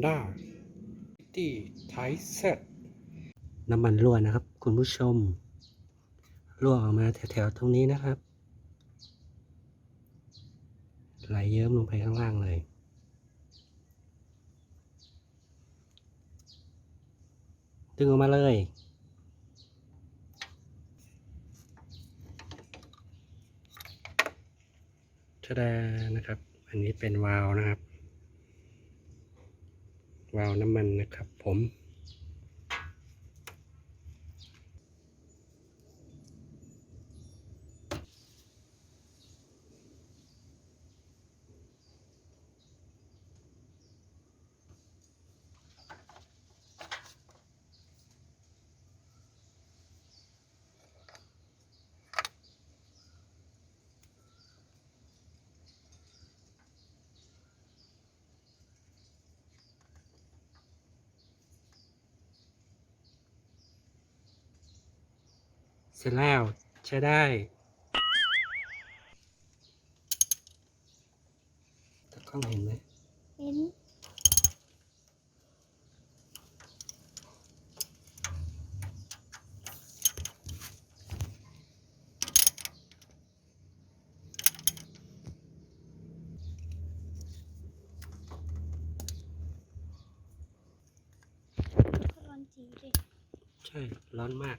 Honda City Type Z น้ำมันรั่วนะครับ คุณผู้ชม รั่วออกมาแถวๆ ตรงนี้นะครับ ไหลเยิ้มลงไปข้างล่างเลย ดึงออกมาเลยชะดานะครับ อันนี้เป็นวาล์วนะครับ วาล์วน้ำมันนะครับผม เสร็จแล้วใช้ได้ ตากล้องเห็นไหมเห็นร้อนจีดิใช่ ร้อนมาก